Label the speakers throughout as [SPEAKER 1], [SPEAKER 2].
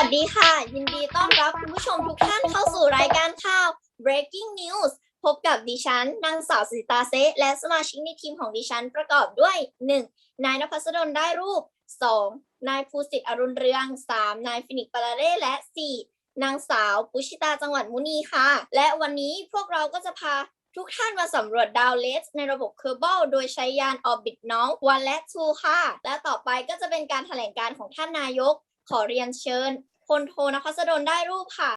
[SPEAKER 1] วัสดีค่ะ ยินดีต้อนรับคุณผู้ชมทุกท่านเข้าสู่รายการข่าว Breaking News พบกับดิฉันนางสาวสิตาเซและสมาชิกในทีมของดิฉันประกอบด้วย 1. นายนภัสดลได้รูป 2. นายภูสิทธิ์อรุณเรือง 3. นายฟินิกซ์ปาราเร่และ 4. นางสาวปุชิตาจังหวัดมุนีค่ะ และวันนี้พวกเราก็จะพาทุกท่านมาสำรวจดาวเลสในระบบเคอร์เบิลโดยใช้ยานออร์บิทน้อง1และ2ค่ะ และต่อไปก็จะเป็นการแถลงการของท่านนายก ขอเรียนเชิญพลโทนภัสดลได้รูปค่ะ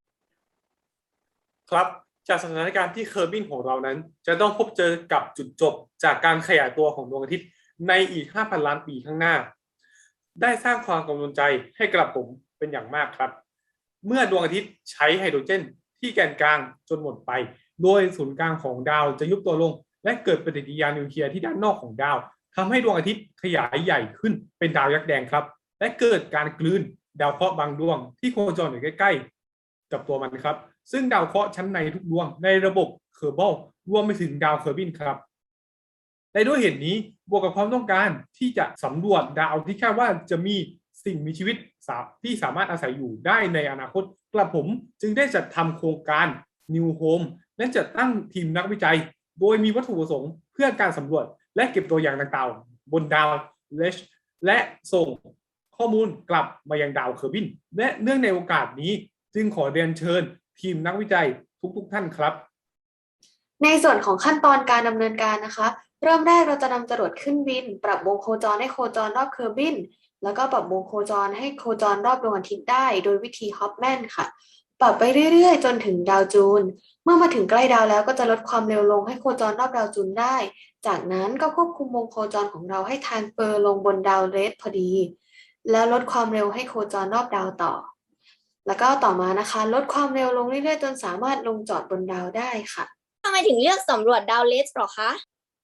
[SPEAKER 2] ครับจากสถานการณ์ที่เคอร์บินของเรานั้น จะต้องพบเจอกับจุดจบจากการขยายตัวของดวงอาทิตย์ในอีก 5,000 ล้านปีข้างหน้า ได้สร้างความกังวลใจให้กับผมเป็นอย่างมากครับ เมื่อดวงอาทิตย์ใช้ไฮโดรเจน ที่แกนกลางจนหมดไป โดยศูนย์กลางของดาวจะยุบตัวลง และเกิดปฏิกิริยานิวเคลียร์ที่ด้านนอกของดาวทำให้ดวงอาทิตย์ขยายใหญ่ขึ้นเป็นดาวยักษ์แดงครับ และเกิดการกลืน ดาวเคราะห์บางดวง ที่โคจรอยู่ใกล้ๆ กับตัวมันครับ ซึ่งดาวเคราะห์ชั้นในทุกดวงในระบบเคอร์เบิลรวมไปถึงดาวเคอร์บินครับและด้วยเหตุนี้บวกกับความต้องการที่จะสำรวจดาวที่คาดว่าจะมีสิ่งมีชีวิตที่สามารถอาศัยอยู่ได้ในอนาคตกระผมจึงได้จัดทำโครงการ New Home และจัดตั้งทีมนักวิจัย โดยมีวัตถุประสงค์เพื่อการสำรวจและเก็บตัวอย่างต่างๆ บนดาวเลชและส่ง ข้อมูลกลับมายังดาวเคอร์บิน และเนื่องในโอกาสนี้จึงขอเรียนเชิญทีมนักวิจัยทุกๆท่านครับ
[SPEAKER 3] ในส่วนของขั้นตอนการดำเนินการนะคะ เริ่มแรกเราจะนำจรวดขึ้นบิน ปรับวงโคจรให้โคจรรอบเคอร์บิน แล้วก็ปรับวงโคจรให้โคจรรอบดวงอาทิตย์ได้ โดยวิธีฮอปแมนค่ะปรับไปเรื่อยๆ จนถึงดาวจูน เมื่อมาถึงใกล้ดาวแล้วก็จะลดความเร็วลงให้โคจรรอบดาวจูนได้ จากนั้นก็ควบคุมวงโคจรของเราให้ทานเฟอร์ลงบนดาวเรดพอดี แล้วลดความเร็วให้โคจรรอบดาวต่อ แล้วก็ต่อมานะคะ ลดความเร็วลงเรื่อยๆจนสามารถลงจอดบนดาวได้ค่ะ
[SPEAKER 1] ทำไมถึงเลือกสำรวจดาวเลสหรอคะ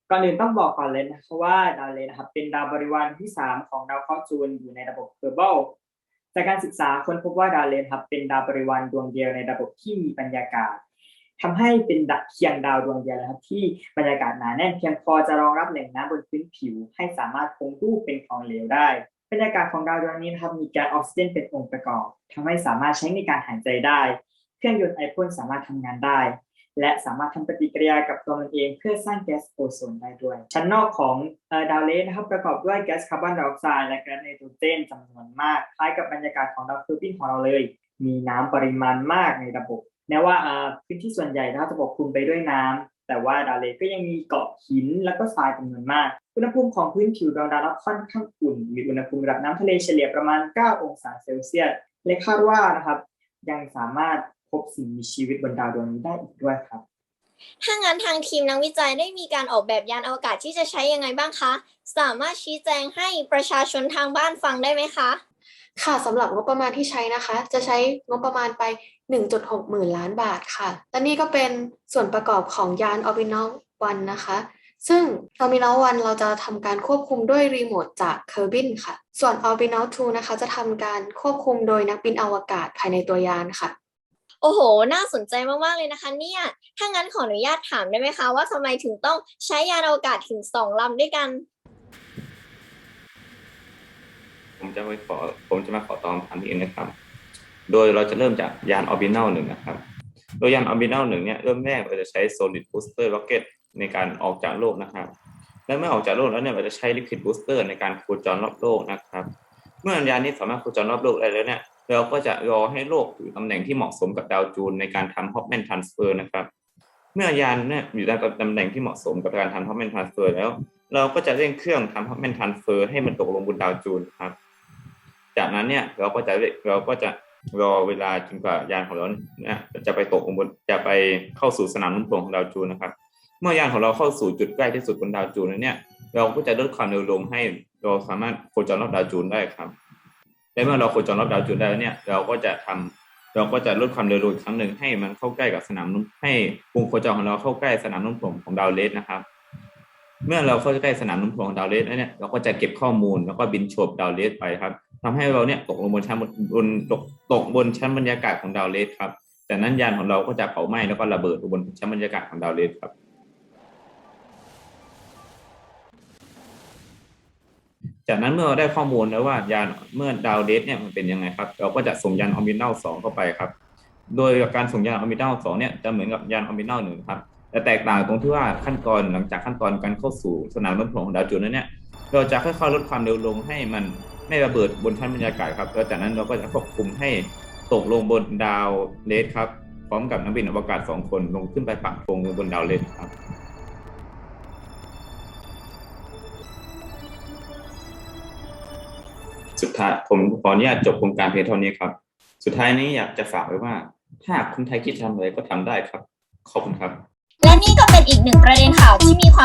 [SPEAKER 4] ก่อนอื่นต้องบอกก่อนเลยนะคะว่าดาวเลนนะครับเป็นดาวบริวารที่ 3 ของดาวเคราะห์จูนอยู่ในระบบเคอร์เบิลจากการศึกษาค้นพบว่าดาวเลนครับเป็นดาวบริวารดวงเดียวในระบบที่มีบรรยากาศทำให้เป็นดักเพียงดาวดวงเดียวนะครับ ที่บรรยากาศหนาแน่นเพียงพอจะรองรับแหล่งน้ำบนพื้นผิว ให้สามารถคงรูปเป็นของเหลวได้บ รรยากาศของดาวดวงนี้นะครับมีแก๊สออกซิเจนเป็นองค์ประกอบทำให้สามารถใช้ในการหายใจได้ เครื่องยนต์ไอพ่นสามารถทำงานได้ และสามารถทำปฏิกิริยากับตัวมันเองเพื่อสร้างแก๊สโอโซนได้ด้วย ชั้นนอกของดาวเลสนะครับประกอบด้วยแก๊สคาร์บอนไดออกไซด์และแก๊สไนโตรเจนจำนวนมากคล้ายกับบรรยากาศของดาวเคอร์บินของเราเลย มีน้ำปริมาณมากในระบบแม้ว่าพื้นที่ส่วนใหญ่นะครับจะปกคลุมไปด้วยน้ำ แต่ว่าดาวเลก็ยังมีเกาะหินและก็ทรายจำนวนมาก อุณหภูมิของพื้นผิวดาวดาวรับค่อนข้างอุ่น มีอุณหภูมิระดับน้ำทะเลเฉลี่ยประมาณ 9 องศาเซลเซียส และคาดว่านะครับ ยังสามารถพบสิ่งมีชีวิตบนดาวดวงนี้ได้อีกด้วยครับ
[SPEAKER 1] ถ้างั้นทางทีมนักวิจัยได้มีการออกแบบยานอวกาศที่จะใช้ยังไงบ้างคะ สามารถชี้แจงให้ประชาชนทางบ้านฟังได้ไหมคะ
[SPEAKER 3] ค่ะสำหรับงบประมาณที่ใช้นะคะ จะใช้งบประมาณไป 1.6 หมื่นล้านบาทค่ะ และนี่ก็เป็นส่วนประกอบของยาน Orbital 1นะคะ ซึ่ง Orbital 1 เราจะทำการควบคุมด้วยรีโมทจาก Kerbin ค่ะ ส่วน Orbital 2 นะคะ จะทำการควบคุมโดยนักบินอวกาศภายในตัวยานค่ะ
[SPEAKER 1] โอ้โห น่าสนใจมาก ๆ เลยนะคะเนี่ย ถ้างั้นขออนุญาตถามได้ไหมคะว่าทำไมถึงต้องใช้ยานอวกาศถึงสองลำด้วยกัน
[SPEAKER 5] ผม จะไปขอผมจะมาขอตอบคำถามที่เองนะครับ โดยเราจะเริ่มจากยานออร์บิทัลหนึ่งนะครับ โดยยานออร์บิทัลหนึ่งเนี่ยเริ่มแรกเราจะใช้ solid booster rocket ในการออกจากโลกนะครับ และเมื่อออกจากโลกแล้วเนี่ยเราจะใช้ liquid booster ในการโคจรรอบโลกนะครับ เมื่อยานนี้สามารถโคจรรอบโลกได้แล้วเนี่ยเราก็จะรอให้โลกอยู่ตำแหน่งที่เหมาะสมกับดาวจูนในการทำ Hopman transfer นะครับ เมื่อยานเนี่ยอยู่ในตำแหน่งที่เหมาะสมกับการทำ Hopman transfer แล้ว เราก็จะเร่งเครื่องทำ Hopman transfer ให้มันตกลงบนดาวจูนครับ จากนั้นเนี่ยเราก็จะเราก็จะรอเวลาจนกว่ายานของเราเนี่ยจะไปตกบนจะไปเข้าสู่สนามโน้มถ่วงของดาวจูนนะครับ เมื่อยานของเราเข้าสู่จุดใกล้ที่สุดบนดาวจูนแล้วเนี่ย เราก็จะลดความเร็วลงให้เราสามารถโคจรรอบดาวจูนได้ครับและเมื่อเราโคจรรอบดาวจูนได้แล้วเนี่ยเราก็จะทำเราก็จะลดความเร็วลงอีกครั้งหนึ่งให้มันเข้าใกล้กับสนามโน้มให้วงโคจรของเราเข้าใกล้สนามโน้มถ่วงของดาวเลสนะครับ เมื่อเราเข้าใกล้สนามโน้มถ่วงของดาวเลสแล้วเนี่ยเราก็จะเก็บข้อมูลแล้วก็บินโฉบดาวเลสไปครับ ทำให้เราเนี่ยตกลงบนชั้นบนตกตกบนชั้นบรรยากาศของดาวเลสครับจากนั้นยานของเราก็จะเผาไหม้แล้วก็ระเบิดบนชั้นบรรยากาศของดาวเลสครับ จากนั้นเมื่อเราได้ข้อมูลแล้วว่ายานเมื่อดาวเลสเนี่ยมันเป็นยังไงครับ เราก็จะส่งยานออร์บิทัลสองเข้าไปครับ โดยการส่งยานออร์บิทัลสองเนี่ยจะเหมือนกับยานออร์บิทัลหนึ่งครับแต่แตกต่างตรงที่ว่าขั้นตอนหลังจากขั้นตอนการเข้าสู่สนามโน้มถ่วงของดาวจุลนั้นเนี่ยเราจะค่อยๆลดความเร็วลงให้มัน ไม่ระเบิดบนชั้นบรรยากาศครับแล้วจากนั้นเราก็จะควบคุมให้ตกลงบนดาวเลสครับ พร้อมกับนักบินอวกาศสองคนลงขึ้นไปปักธงบนดาวเลสครับสุดท้ายผมขออนุญาตจบโครงการเพียงเท่านี้ครับ สุดท้ายนี้อยากจะฝากไว้ว่า ถ้าหากคนไทยคิดทำอะไรก็ทำได้ครับ ขอบคุณครับ
[SPEAKER 1] และนี่ก็เป็นอีกหนึ่งประเด็นข่าวที่มีความน่าสนใจม